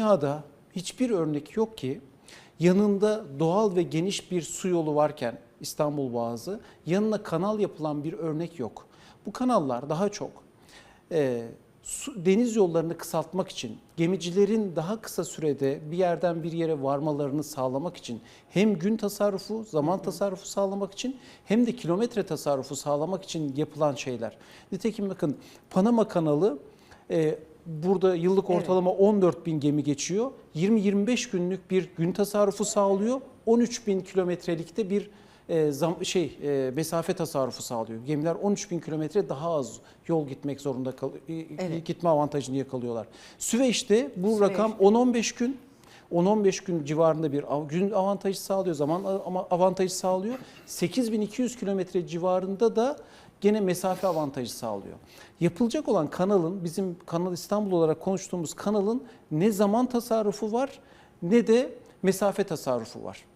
dünyada hiçbir örnek yok ki yanında doğal ve geniş bir su yolu varken İstanbul Boğazı yanına kanal yapılan bir örnek yok. Bu kanallar daha çok e, su, deniz yollarını kısaltmak için, gemicilerin daha kısa sürede bir yerden bir yere varmalarını sağlamak için hem gün tasarrufu, zaman tasarrufu sağlamak için hem de kilometre tasarrufu sağlamak için yapılan şeyler. Nitekim bakın Panama kanalı e, burada yıllık Evet. ortalama 14 bin gemi geçiyor. 20-25 günlük bir gün tasarrufu sağlıyor. 13 bin kilometrelikte bir e, zam, şey e, mesafe tasarrufu sağlıyor. Gemiler 13 bin kilometre daha az yol gitmek zorunda kal e, Evet. gitme avantajını yakalıyorlar. Süveyş'te bu Süveyş. rakam 10-15 gün 10-15 gün civarında bir gün avantajı sağlıyor zaman ama avantajı sağlıyor. 8200 kilometre civarında da gene mesafe avantajı sağlıyor. Yapılacak olan kanalın bizim Kanal İstanbul olarak konuştuğumuz kanalın ne zaman tasarrufu var ne de mesafe tasarrufu var.